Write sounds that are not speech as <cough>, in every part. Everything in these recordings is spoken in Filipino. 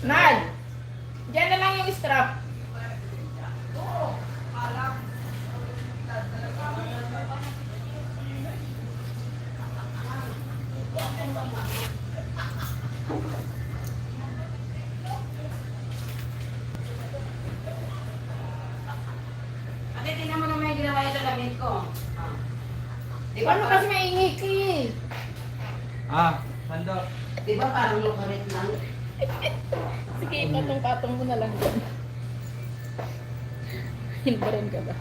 Nad! Diyan na lang yung strap. Ate, tingnan mo naman yung ginawa lalamig ko. Ah. Di ba, Paano kasi maingiki? Ah, handa. di ba parang lukarit lang? Sige, patong-patong mo na lang dyan. Hinbaran ka ba?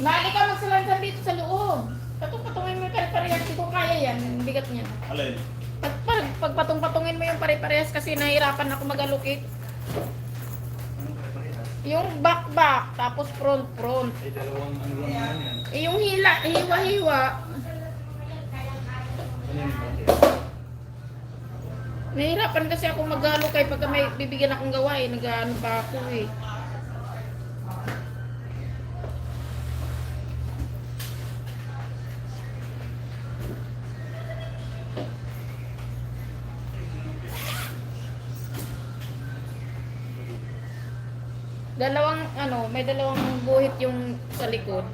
Nali ka magsalansan dito sa loob. Patong-patungin mo yung pare-parehas. Hindi ko kaya yan. Ang bigat niya. Alin? Pag, pag, pag patong-patungin mo yung pare-parehas kasi nahirapan ako mag-allocate. Yung back-back, tapos front-front. Ay, dalawang ano lang naman yan. Eh, yung hila, hiwa-hiwa. Nahirapan kasi ako mag-allocate pagka may bibigyan akong gawa eh. Nag-ano pa ako eh. Dalawang ano, may dalawang buhit yung sa likod.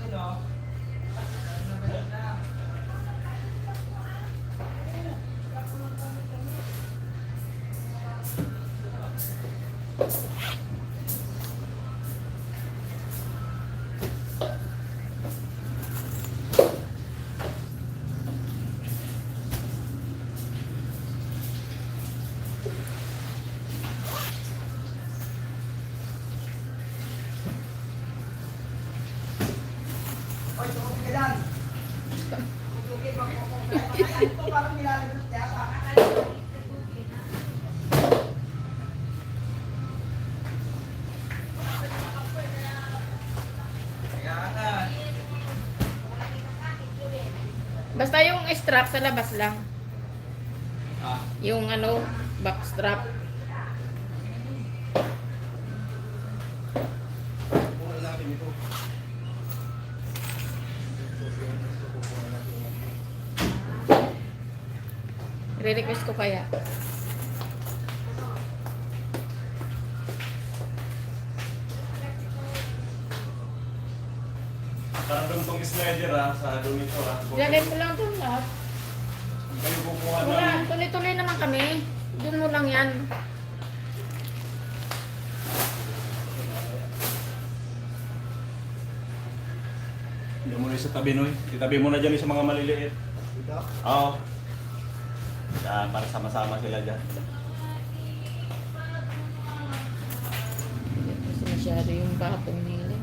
Basta yung strap sa labas lang. Ah, Yung ano, back strap. kuha natin ito. Re-request ko kaya. Parang doon tong slider ha, sa doon ito ha. Ilagay ko lang doon lahat. Kayo kukuha Wala, ng... tuloy-tuloy naman kami. Doon mo lang yan. Hindi mo na sa tabi noy. Itabi mo na dyan sa mga maliliit. Oo. Yan, para sama-sama sila dyan. Kasi masyado yung bakong nila.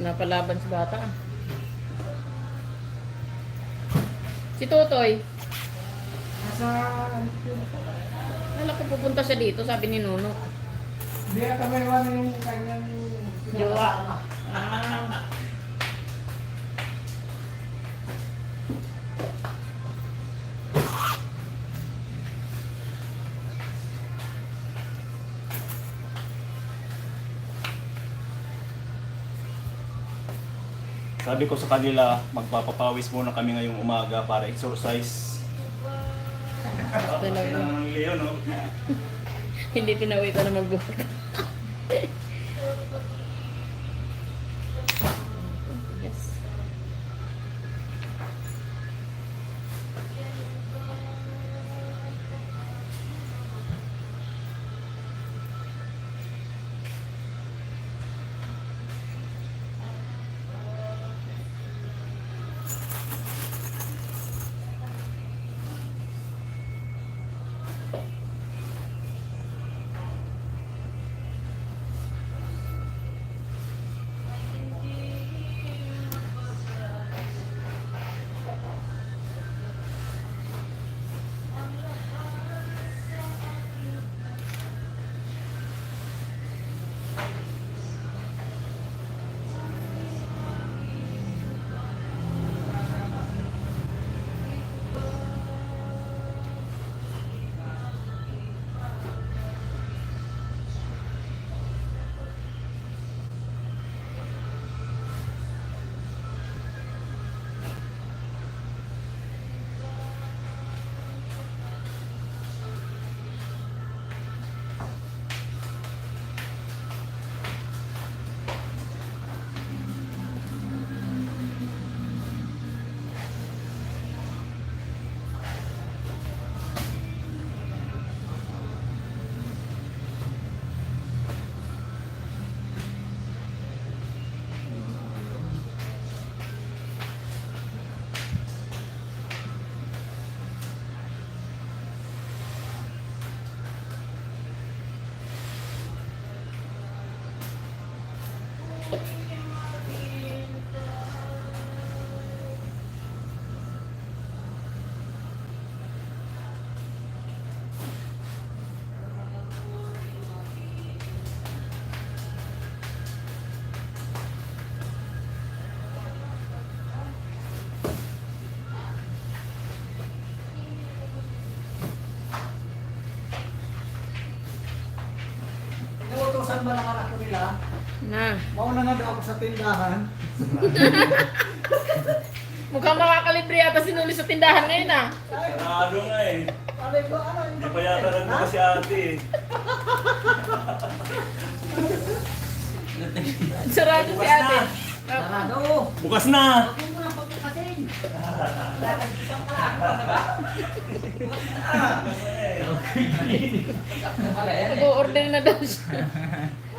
Napalaban sa bata. Si Totoy. Nasa... Alam ko pupunta siya dito, sabi ni Nuno. Hindi na kami iwan yung kanyang... Jowa. Ah. Sabi ko sa kanila, magpapapawis muna kami ngayong umaga para exercise. Talaga. Ang Leo, no? Hindi pinawitan na magbuhat. Ba ng anak ko nila? Na. Mauna na daw ako sa tindahan. Mukhang makakalibre yata sinuli sa tindahan ngayon ah. Sarado nga eh. Sabi ko, ano? Hindi pa yata nagbuka si ate eh. Sarado si ate. Sarado. Bukas na! Huwag mo nang pagbukasin. Nag-order na daw siya. <laughs>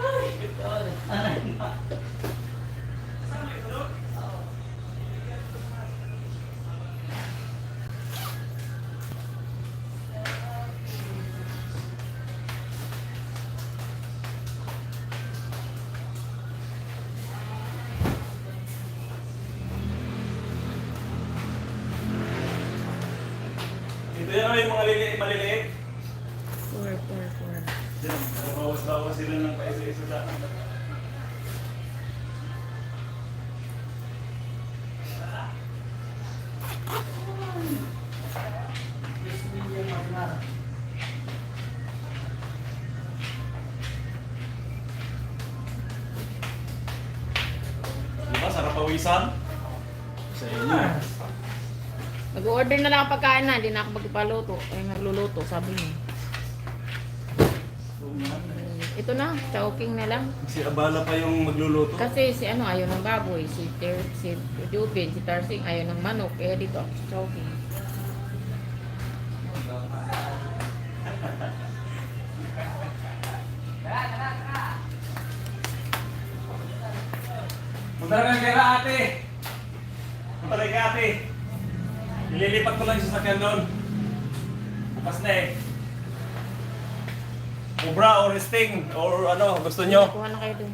akin. Diba, sarap pawisan? Sa inyo. Nag-order na lang ang pagkain na, hindi na ako magpaluto. Ay, nagluluto, sabi niya. Ito na, chowking na lang. Si Abala pa yung magluluto. Kasi si ano, ayaw ng baboy. Si, Ter, si Jubin, si Tarsing, ayaw ng manok. Kaya dito ako sa chowking. Punta na kay ate. Punta na kay ate. Ililipat ko lang yung sasakyan doon. Bukas na eh. Cobra or Sting or ano, gusto nyo? Kuha na kayo dun.